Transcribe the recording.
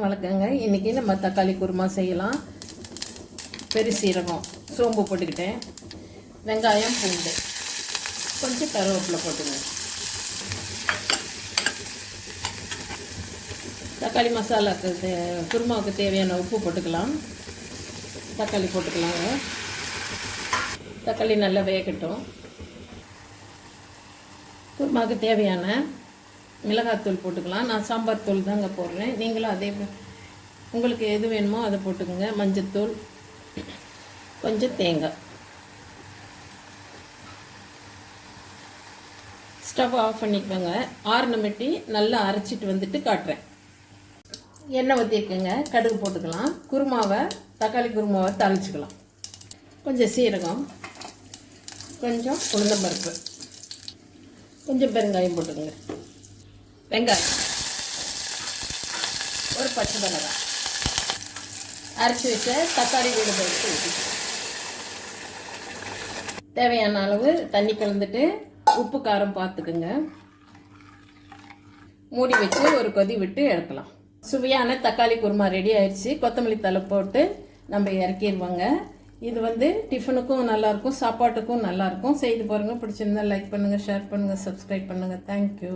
வணக்கங்க. இன்றைக்கி நம்ம தக்காளி குருமா செய்யலாம். பெருசீரகம் சோம்பு போட்டுக்கிட்டேன். வெங்காயம் பூண்டு. கொஞ்சம் கருவேப்பிலை போட்டுங்க தக்காளி மசாலாக்கு தே- குருமாவுக்கு தேவையான உப்பு போட்டுக்கலாம். தக்காளி போட்டுக்கலாங்க. தக்காளி நல்லா வேகட்டும். குருமாவுக்கு தேவையான மிளகாத்தூள் போட்டுக்கலாம். நான் சாம்பார் தூள் தாங்க போடுறேன். நீங்களும் அதே உங்களுக்கு எது வேணுமோ அதை போட்டுக்கோங்க. மஞ்சத்தூள் கொஞ்சம் தேங்காய். ஸ்டவ் ஆஃப் பண்ணிக்கோங்க. ஆறுனமெட்டி நல்லா அரைச்சிட்டு வந்துட்டு காட்டுறேன். எண்ணெய் ஊற்றிக்கோங்க கடுகு போட்டுக்கலாம். குருமாவை தக்காளி குருமாவை தாளிச்சிக்கலாம். கொஞ்சம் சீரகம் கொஞ்சம் உளுந்தம்பருப்பு கொஞ்சம் பெருங்காயம் போட்டுக்கோங்க. வெங்காயம். ஒரு பச்சை மிளகாய் அரைச்சி வச்ச தக்காளி வீடு எடுத்து ஊற்றிக்கலாம் தேவையான அளவு தண்ணி கலந்துட்டு உப்பு காரம் பார்த்துக்குங்க மூடி வச்சு ஒரு கொதி விட்டு இறக்கலாம் சுவையான தக்காளி குருமா ரெடி ஆயிடுச்சு கொத்தமல்லி தலை போட்டு நம்ம இறக்கிடுவோங்க. இது வந்து டிஃபனுக்கும் நல்லாயிருக்கும் சாப்பாட்டுக்கும் நல்லாயிருக்கும். செய்து பாருங்கள் பிடிச்சிருந்தா லைக் பண்ணுங்கள் ஷேர் பண்ணுங்கள் சப்ஸ்கிரைப் பண்ணுங்கள் தேங்க்யூ